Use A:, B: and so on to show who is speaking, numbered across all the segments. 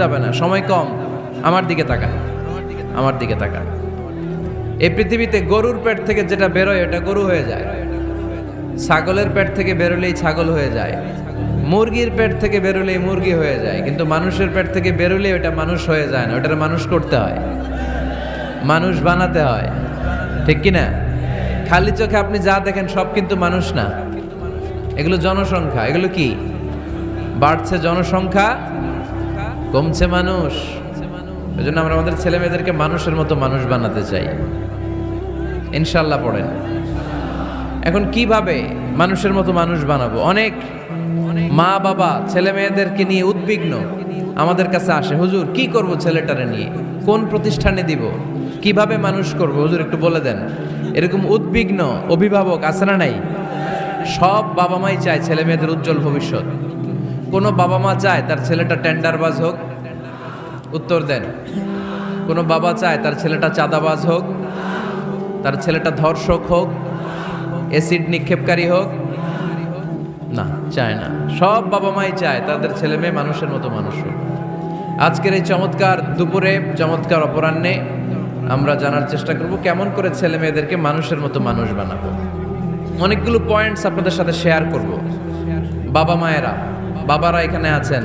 A: যাবে না, সময় কম। আমার দিকে তাকা আমার দিকে তাকা এই পৃথিবীতে গরুর পেট থেকে যেটা বেরোয়, ওটা গরু হয়ে যায়। ছাগলের পেট থেকে বেরোলেই ছাগল হয়ে যায়। মুরগির পেট থেকে বেরোলেই মুরগি হয়ে যায়। কিন্তু মানুষের পেট থেকে বেরোলে ওটা মানুষ হয়ে যায় না, ওটার মানুষ করতে হয়। মানুষ বানাতে হয়। ঠিক কি না খালি চোখে আপনি যা দেখেন সব কিন্তু মানুষ না। এগুলো জনসংখ্যা, এগুলো কি? বাড়ছে জনসংখ্যা কমছে মানুষ। এই জন্য আমরা আমাদের ছেলে মেয়েদেরকে মানুষের মতো মানুষ বানাতে চাই। ইনশাল্লাহ পড়েন। এখন কীভাবে মানুষের মতো মানুষ বানাবো? অনেক মা বাবা ছেলে মেয়েদেরকে নিয়ে উদ্বিগ্ন আমাদের কাছে আসে, হুজুর, কি করব ছেলেটারে নিয়ে? কোন প্রতিষ্ঠানে দিব? কীভাবে মানুষ করব? হুজুর, একটু বলে দেন। এরকম উদ্বিগ্ন অভিভাবক আছে না নাই? সব বাবা মাই চায় ছেলে মেয়েদের উজ্জ্বল ভবিষ্যৎ। কোনো বাবা মা চায় তার ছেলেটা টেন্ডারবাজ হোক উত্তর দেন। কোনো বাবা চায় তার ছেলেটা চাঁদাবাজ হোক, তার ছেলেটা ধর্ষক হোক, অ্যাসিড নিক্ষেপকারী হোক, না, চায় না। সব বাবা মাই চায় তাদের ছেলে মেয়ে মানুষের মতো মানুষ হোক। আজকের এই চমৎকার দুপুরে চমৎকার অপরাহ্নে আমরা জানার চেষ্টা করব কেমন করে ছেলে মেয়েদেরকে মানুষের মতো মানুষ বানাবো। অনেকগুলো পয়েন্টস আপনাদের সাথে শেয়ার করব। বাবা মায়েরা, বাবারা এখানে আছেন।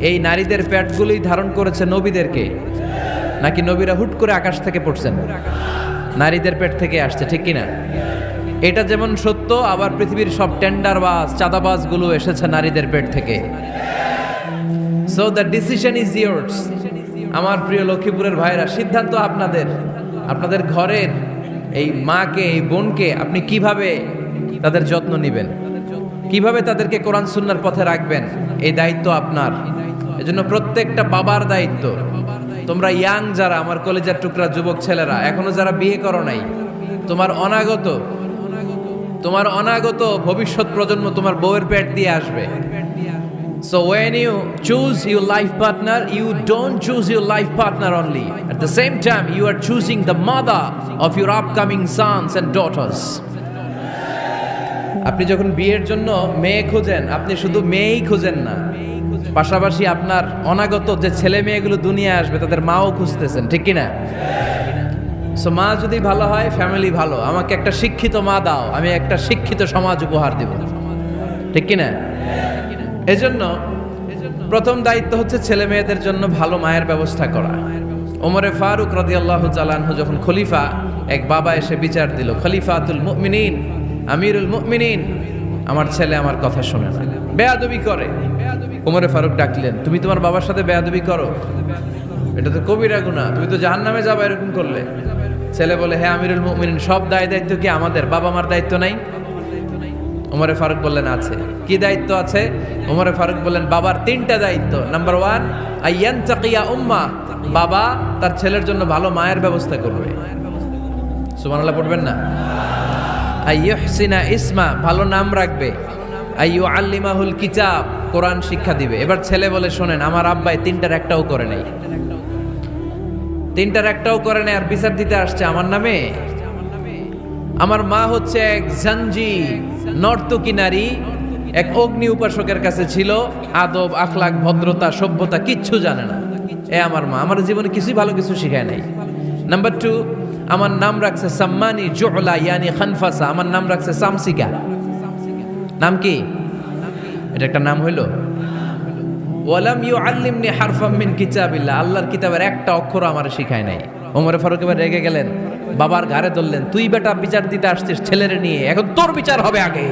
A: এই নারীদের পেটগুলি ধারণ করেছে নবীদেরকে। নাকি নবীরা হুট করে আকাশ থেকে পড়ছেন? নারীদের পেট থেকে আসছে, ঠিক কিনা? এটা যেমন সত্য, আবার পৃথিবীর সব টেন্ডারবাজ, চাঁদাবাজগুলো এসেছে নারীদের পেট থেকে। So the decision is yours আমার প্রিয় লক্ষ্মীপুরের ভাইরা সিদ্ধান্ত আপনাদের। আপনাদের ঘরের এই মাকে, এই বোনকে আপনি কীভাবে তাদের যত্ন নেবেন? কীভাবে তাদেরকে কোরআন সুন্নার পথে রাখবেন? এই দায়িত্ব আপনার। এজন্য প্রত্যেকটা বাবার দায়িত্ব তোমরা ইয়াং যারা আমার কলেজের টুকরা যুবক ছেলেরা এখনও যারা বিয়ে করো নাই তোমার অনাগত তোমার অনাগত ভবিষ্যৎ প্রজন্ম তোমার বউয়ের পেট দিয়ে আসবে So when you choose your life partner, you don't choose your life partner only. At the same time, you are choosing the mother of your upcoming sons and daughters. আপনি যখন বিয়ের জন্য মেয়ে খোঁজেন আপনি শুধু মেয়েই খোঁজেন না পাশাপাশি আপনার অনাগত যে ছেলে মেয়েগুলো দুনিয়ায় আসবে, তাদের মাও খুঁজতেছেন, ঠিক কিনা? সো মা যদি ভালো হয় ফ্যামিলি ভালো। আমাকে একটা শিক্ষিত মা দাও, আমি একটা শিক্ষিত সমাজ উপহার দেব। ঠিক কিনা? এজন্য প্রথম দায়িত্ব হচ্ছে ছেলে মেয়েদের জন্য ভালো মায়ের ব্যবস্থা করা। ওমরে ফারুক রাদিয়াল্লাহু চালানহু যখন খলিফা, এক বাবা এসে বিচার দিল, খলিফাতুল মুমিনিন, আমিরুল মুমিনিন। আমার ছেলে আমার কথা শোনে না। বেয়াদবি করে। ওমরে ফারুক ডাকলেন, তুমি তোমার বাবার সাথে বেয়াদবি করো? এটা তো কবিরা গুনাহ, তুমি তো জাহান্নামে যাবা এরকম করলে। ছেলে বলে হ্যাঁ আমিরুল মুমিনিন, সব দায় দায়িত্ব কি আমাদের? বাবা মার দায়িত্ব নাই? ওমরে ফারুক বললেন, আছে। কি দায়িত্ব আছে? ওমরে ফারুক বললেন, বাবার তিনটা দায়িত্ব। নাম্বার ওয়ান, আইয়ান চাকিয়া উম্মা, বাবা তার ছেলের জন্য ভালো মায়ের ব্যবস্থা করবে। সুবহানাল্লাহ, পড়বেন না? আইয়ুহসিনা ইসমা, ভালো নাম রাখবে। আইয়ু আল্লিমাহুল কিতাব, কোরআন শিক্ষা দিবে। এবার ছেলে বলে, শোনেন, আমার আব্বাই তিনটার একটাও করে নাই। তিনটার একটাও করে নাই আর বিচার দিতে আসছে আমার নামে। আমার মা হচ্ছে এক জাঞ্জি নর্তকী নারী এক অগ্নি উপাসকের কাছে ছিল। আদব আখলাক ভদ্রতা, সভ্যতা কিচ্ছু জানে না। এ আমার মা। আমার জীবনে কিছুই ভালো কিছু শিখায় নাই। নাম্বার টু আমার নাম রাখছে সাম্মানি জোহলা ইয়ানি খানফাসা। আমার নাম রাখছে সামসিকা। নাম কি? এটা একটা নাম হইল? ওয়ালাম ইউ আল্লিমনি হারফাম মিন কিতাবিল্লাহ। আল্লাহর কিতাবের একটা অক্ষর আমার শিখায় নাই। ওমরে ফারুক এবার রেগে গেলেন। বাবার ঘাড়ে ধরলেন। তুই বেটা বিচার দিতে আসছিস ছেলেরে নিয়ে। এখন তোর বিচার হবে আগে।